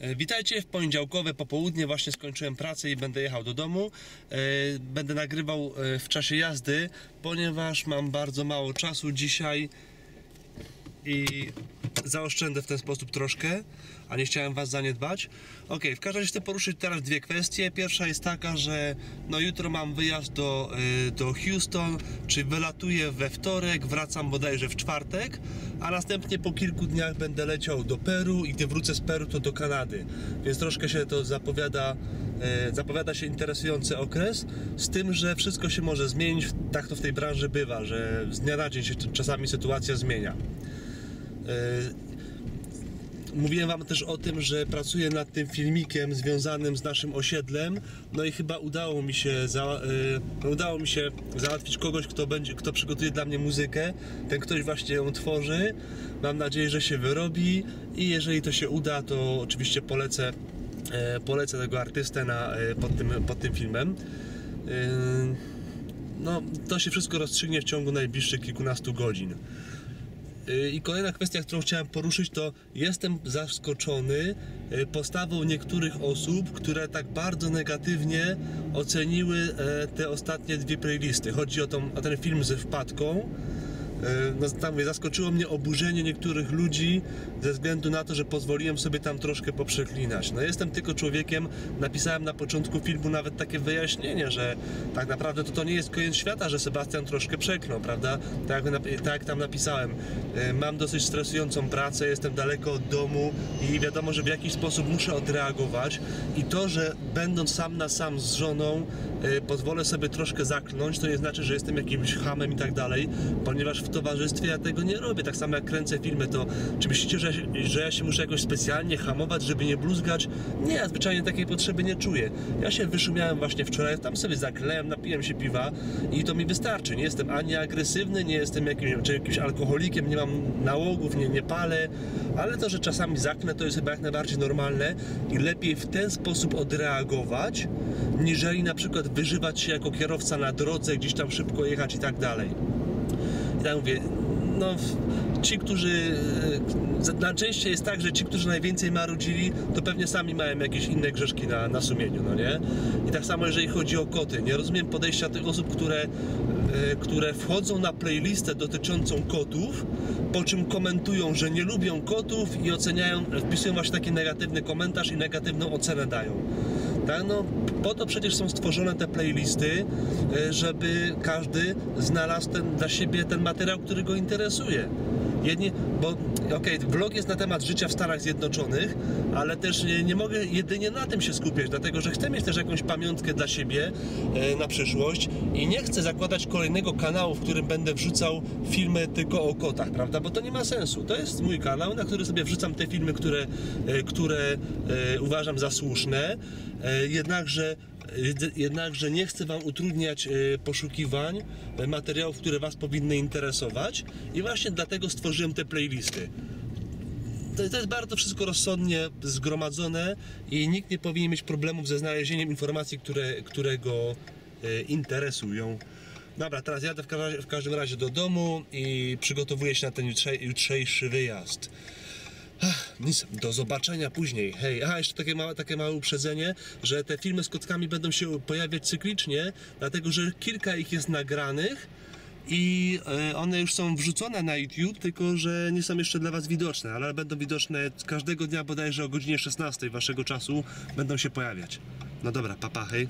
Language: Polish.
E, Witajcie w poniedziałkowe popołudnie. Właśnie skończyłem pracę i będę jechał do domu. E, Będę nagrywał e, w czasie jazdy, ponieważ mam bardzo mało czasu dzisiaj i zaoszczędzę w ten sposób troszkę, a nie chciałem Was zaniedbać. Ok, w każdym razie chcę poruszyć teraz dwie kwestie. Pierwsza jest taka, że no jutro mam wyjazd do, y, do Houston, czy wylatuję we wtorek, wracam bodajże w czwartek, a następnie po kilku dniach będę leciał do Peru i gdy wrócę z Peru to do Kanady. Więc troszkę się to zapowiada, y, zapowiada się interesujący okres, z tym, że wszystko się może zmienić, tak to w tej branży bywa, że z dnia na dzień się czasami sytuacja zmienia. Mówiłem Wam też o tym, że pracuję nad tym filmikiem związanym z naszym osiedlem. No i chyba udało mi się, za, y, udało mi się załatwić kogoś, kto, będzie, kto przygotuje dla mnie muzykę. Ten ktoś właśnie ją tworzy. Mam nadzieję, że się wyrobi i jeżeli to się uda, to oczywiście polecę, e, polecę tego artystę na, e, pod, tym, pod tym filmem. Y, no, to się wszystko rozstrzygnie w ciągu najbliższych kilkunastu godzin. Y, I kolejna kwestia, którą chciałem poruszyć, to jestem zaskoczony y, postawą niektórych osób, które tak bardzo negatywnie oceniły e, te ostatnie dwie playlisty. Chodzi o, tą, o ten film ze wpadką. E, No, tam zaskoczyło mnie oburzenie niektórych ludzi ze względu na to, że pozwoliłem sobie tam troszkę poprzeklinać. No jestem tylko człowiekiem, napisałem na początku filmu nawet takie wyjaśnienie, że tak naprawdę to, to nie jest koniec świata, że Sebastian troszkę przeklął, prawda? Tak jak, tak jak tam napisałem, e, mam dosyć stresującą pracę, jestem daleko od domu i wiadomo, że w jakiś sposób muszę odreagować i to, że będąc sam na sam z żoną e, pozwolę sobie troszkę zaklnąć, to nie znaczy, że jestem jakimś hamem i tak dalej, ponieważ w towarzystwie ja tego nie robię. Tak samo jak kręcę filmy, to czy myślicie, że, że ja się muszę jakoś specjalnie hamować, żeby nie bluzgać? Nie, ja zwyczajnie takiej potrzeby nie czuję. Ja się wyszumiałem właśnie wczoraj, tam sobie zaklejłem, napiłem się piwa i to mi wystarczy. Nie jestem ani agresywny, nie jestem jakimś, czy jakimś alkoholikiem, nie mam nałogów, nie, nie palę, ale to, że czasami zaknę, to jest chyba jak najbardziej normalne i lepiej w ten sposób odreagować, niżeli na przykład wyżywać się jako kierowca na drodze, gdzieś tam szybko jechać i tak dalej. I tak mówię, no ci, którzy e, najczęściej jest tak, że ci, którzy najwięcej marudzili, to pewnie sami mają jakieś inne grzeszki na, na sumieniu, no nie? I tak samo jeżeli chodzi o koty, nie rozumiem podejścia tych osób, które, e, które wchodzą na playlistę dotyczącą kotów, po czym komentują, że nie lubią kotów i oceniają, wpisują właśnie taki negatywny komentarz i negatywną ocenę dają. Tak, no po to przecież są stworzone te playlisty, e, żeby każdy znalazł ten, dla siebie ten materiał, który go interesuje. Jedni, bo okej, vlog jest na temat życia w Stanach Zjednoczonych, ale też nie, nie mogę jedynie na tym się skupiać, dlatego że chcę mieć też jakąś pamiątkę dla siebie e, na przyszłość i nie chcę zakładać kolejnego kanału, w którym będę wrzucał filmy tylko o kotach, prawda? Bo to nie ma sensu. To jest mój kanał, na który sobie wrzucam te filmy, które, e, które e, uważam za słuszne, e, jednakże Jed- Jednakże nie chcę Wam utrudniać e, poszukiwań e, materiałów, które Was powinny interesować i właśnie dlatego stworzyłem te playlisty. To, jest bardzo wszystko rozsądnie zgromadzone i nikt nie powinien mieć problemów ze znalezieniem informacji, które, które go e, interesują. Dobra, teraz jadę w, ka- w każdym razie do domu i przygotowuję się na ten jutrze, jutrzejszy wyjazd. Nic, do zobaczenia później. Hej, a jeszcze takie małe, takie małe uprzedzenie, że te filmy z kotkami będą się pojawiać cyklicznie, dlatego że kilka ich jest nagranych i e, one już są wrzucone na YouTube, tylko że nie są jeszcze dla Was widoczne, ale będą widoczne każdego dnia bodajże o godzinie 16 Waszego czasu będą się pojawiać. No dobra, papa, hej.